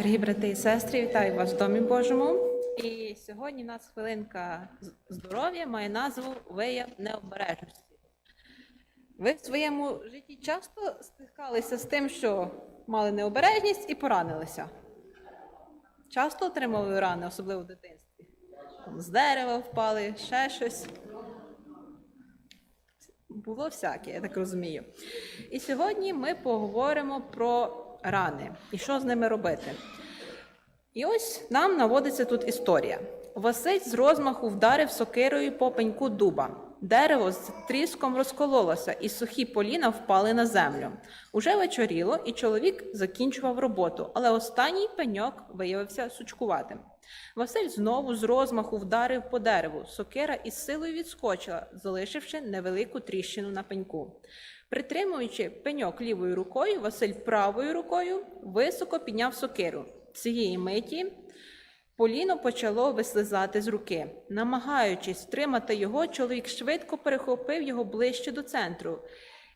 Дорогі брати і сестри, вітаю вас в Домі Божому. І сьогодні у нас хвилинка здоров'я має назву Вияв необережності. Ви в своєму житті часто стикалися з тим, що мали необережність і поранилися? Часто отримали рани, особливо в дитинстві? Там, з дерева впали, ще щось. Було всяке, я так розумію. І сьогодні ми поговоримо про рани і що з ними робити. І ось нам наводиться тут історія. Василь з розмаху вдарив сокирою по пеньку дуба. Дерево з тріском розкололося, і сухі поліна впали на землю. Уже вечоріло, і чоловік закінчував роботу, але останній пеньок виявився сучкуватим. Василь знову з розмаху вдарив по дереву. Сокира із силою відскочила, залишивши невелику тріщину на пеньку. Притримуючи пеньок лівою рукою, Василь правою рукою високо підняв сокиру. Цієї миті Поліно почало вислизати з руки. Намагаючись втримати його, чоловік швидко перехопив його ближче до центру.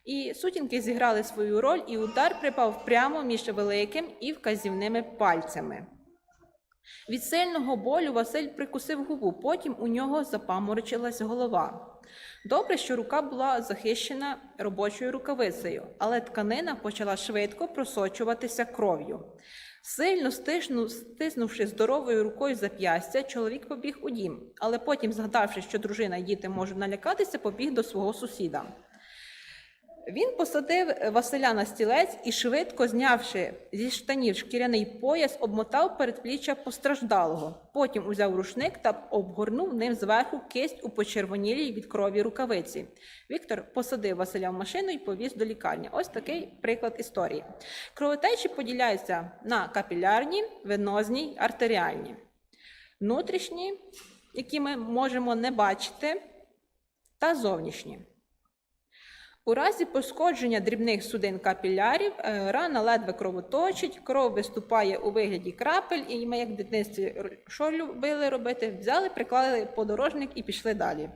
І сутінки зіграли свою роль, і удар припав прямо між великим і вказівними пальцями. Від сильного болю Василь прикусив губу, потім у нього запаморочилась голова. Добре, що рука була захищена робочою рукавицею, але тканина почала швидко просочуватися кров'ю. Сильно стисну- стиснувши здоровою рукою зап'ястя, чоловік побіг у дім, але потім, згадавши, що дружина і діти можуть налякатися, побіг до свого сусіда. Він посадив Василя на стілець і, швидко знявши зі штанів шкіряний пояс, обмотав передпліччя постраждалого. Потім узяв рушник та обгорнув ним зверху кисть у почервонілій від крові рукавиці. Віктор посадив Василя в машину і повіз до лікарні. Ось такий приклад історії. Кровотечі поділяються на капілярні, венозні артеріальні. Внутрішні, які ми можемо не бачити, та зовнішні. У разі пошкодження дрібних судин капілярів е, рана ледве кровоточить, кров виступає у вигляді крапель, і ми, як в дитинстві, що любили робити? Взяли, приклали подорожник і пішли далі.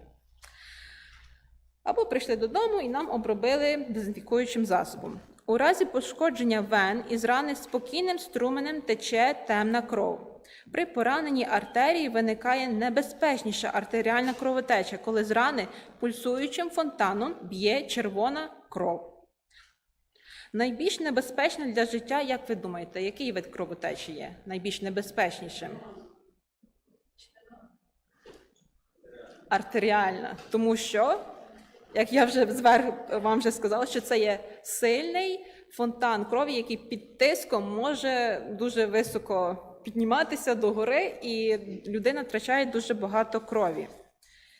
Або прийшли додому і нам обробили дезінфікуючим засобом. У разі пошкодження вен із рани спокійним струменем тече темна кров. При пораненні артерії виникає небезпечніша артеріальна кровотеча, коли з рани пульсуючим фонтаном б'є червона кров. Найбільш небезпечна для життя, як ви думаєте, який вид кровотечі є найбільш небезпечнішим? Артеріальна. Тому що, як я вже зверху вам вже сказала, що це є сильний фонтан крові, який під тиском може дуже високо підніматися до гори, і людина втрачає дуже багато крові.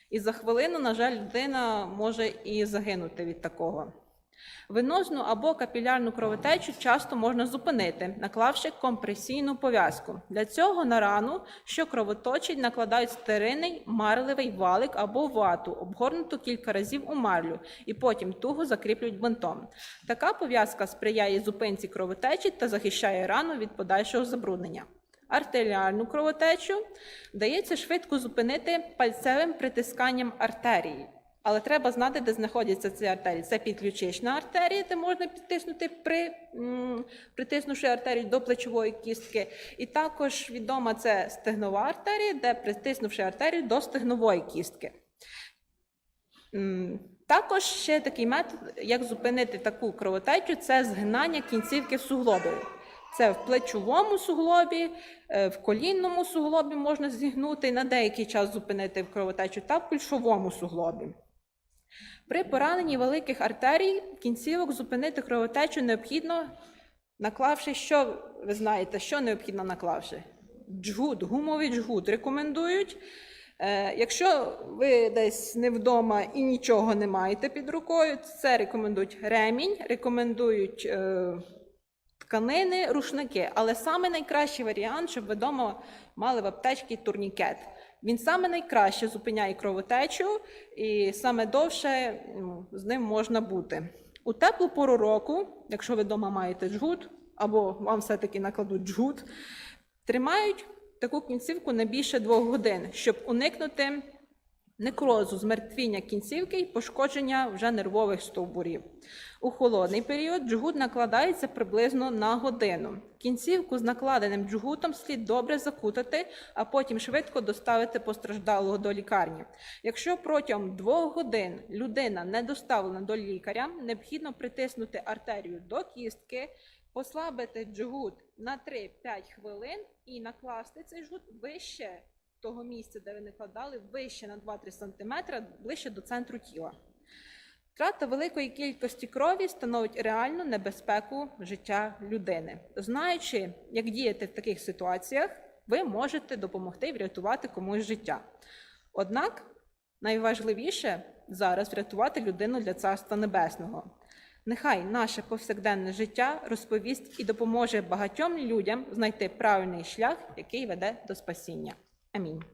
І за хвилину, на жаль, людина може і загинути від такого. Венозну або капілярну кровотечу часто можна зупинити, наклавши компресійну пов'язку. Для цього на рану, що кровоточить, накладають стерильний марливий валик або вату, обгорнуту кілька разів у марлю, і потім туго закріплюють бинтом. Така пов'язка сприяє зупинці кровотечі та захищає рану від подальшого забруднення. Артеріальну кровотечу вдається швидко зупинити пальцевим притисканням артерії. Але треба знати, де знаходяться ці артерії. Це підключична артерія, де можна підтиснути при притиснувши артерію до плечової кістки. І також відома це стегнова артерія, де притиснувши артерію до стегнової кістки. Також ще такий метод, як зупинити таку кровотечу, це згинання кінцівки в суглобі. Це в плечовому суглобі, е, в колінному суглобі можна зігнути і на деякий час зупинити кровотечу, та в кульшовому суглобі. При пораненні великих артерій кінцівок зупинити кровотечу необхідно, наклавши, що ви знаєте, що необхідно наклавши? Джгут, гумовий джгут рекомендують. Е, якщо ви десь не вдома і нічого не маєте під рукою, це рекомендують ремінь, рекомендують е, тканини, рушники. Але саме найкращий варіант, щоб ви вдома мали в аптечці турнікет. Він саме найкраще зупиняє кровотечу і саме довше ну, з ним можна бути. У теплу пору року, якщо ви вдома маєте джгут, або вам все-таки накладуть джгут, тримають таку кінцівку не більше двох годин, щоб уникнути некрозу, змертвіння кінцівки і пошкодження вже нервових стовбурів. У холодний період джгут накладається приблизно на годину. Кінцівку з накладеним джгутом слід добре закутати, а потім швидко доставити постраждалого до лікарні. Якщо протягом двох годин людина не доставлена до лікаря, необхідно притиснути артерію до кістки, послабити джгут на 3-5 хвилин і накласти цей жгут вище того місця, де ви накладали, вище на 2-3 см, ближче до центру тіла. Втрата великої кількості крові становить реальну небезпеку життя людини. Знаючи, як діяти в таких ситуаціях, ви можете допомогти врятувати комусь життя. Однак найважливіше зараз врятувати людину для царства небесного. Нехай наше повсякденне життя розповість і допоможе багатьом людям знайти правильний шлях, який веде до спасіння. I mean,